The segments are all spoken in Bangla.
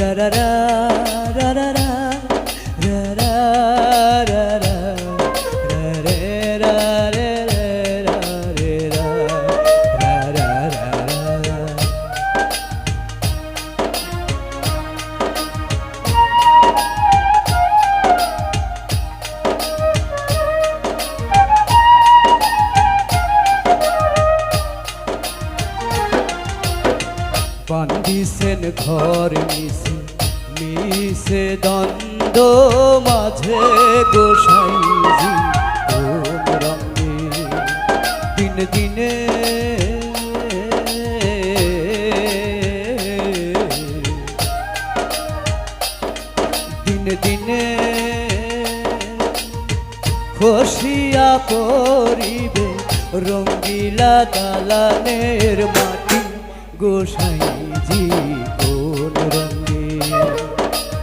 ra ra ra বান্দিছেন ঘর মিশে মিশে দ্বন্দ্ব মাঝে গোসাইজি দিন দিনে দিন দিনে খসিয়া পরিবে রঙ্গিলা দালানের মাটি গোসাইজি কোন রঙ্গে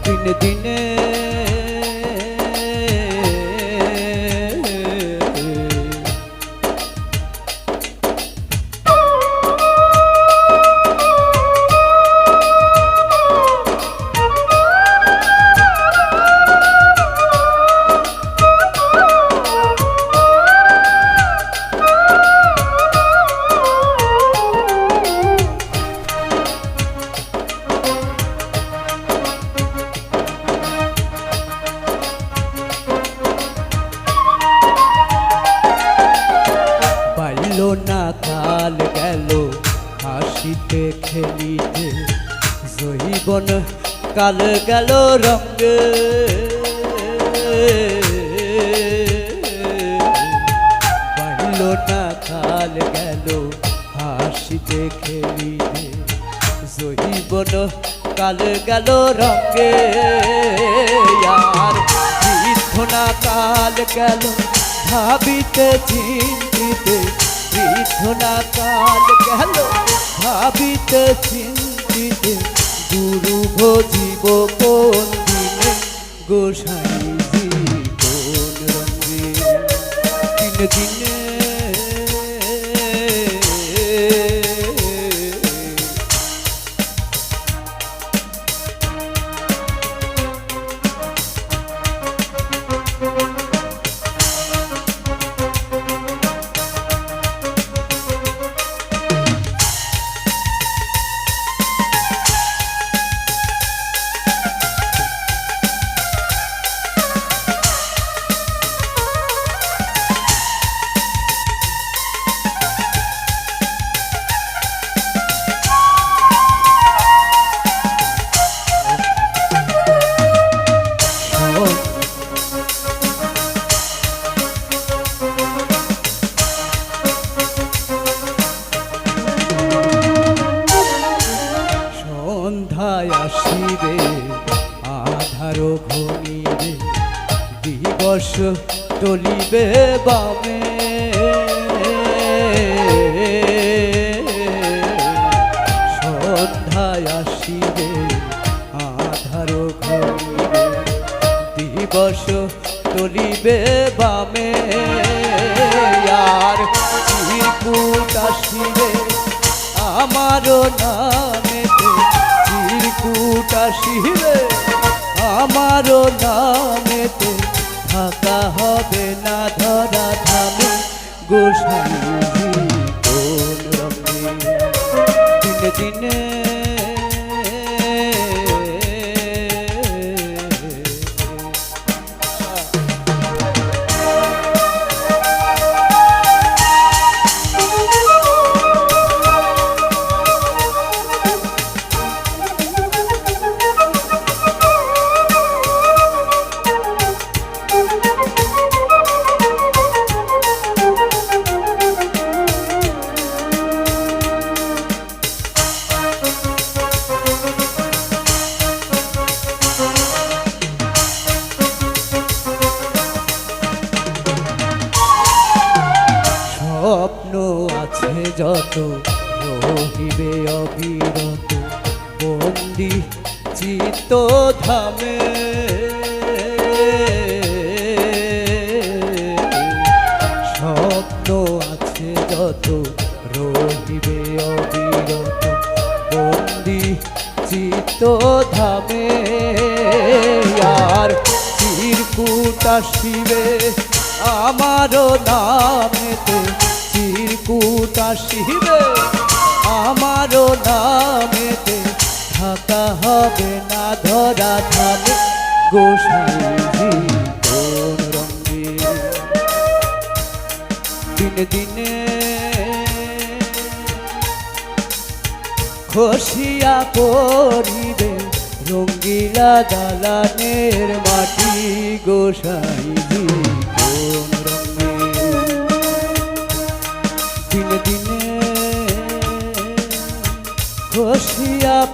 দিন দিনে হাসিতে খেলিতে জৈবন কাল গেল রঙ্গে। পাইল না কাল গেল হাসিতে খেলিতে জৈবন কাল গেল রঙ্গে। আর বৃদ্ধনা কাল গেল ভাবিতে চিন্তিতে বৃদ্ধনা কাল ভাবিতে চিন্তিতে গুরু ভজিব কোন দিনে গোসাইজি ঘনিবে দিবস টলিবে বামে। সন্ধ্যায় আসিবে আধার ঘনিবে দিবস টলিবে বামে। আর চিরকুট আসিবে আমারও নামেতে। চিরকুট আসিবে আমারও না মাঝে যত রহিবে অবিরত বন্দি চিত্ত ধামে শব্দ আছে যত রহিবে অবিরত বন্দি চিত্ত ধামে আর চিরকুট আসিবে আমারও নামেতে চিরকুট আসিবে আমারও নামেতে থাকা হবে না ধরা ধামে গোসাইজি রঙে। দিনে দিনে খসিয়া পড়িবে রঙ্গিলা দালানের মাটি। গোসাইজি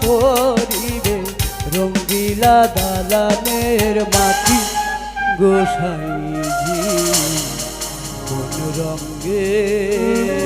পড়িবে রঙ্গিলা দালানের মাটি গোসাইজি। কোন রঙ্গে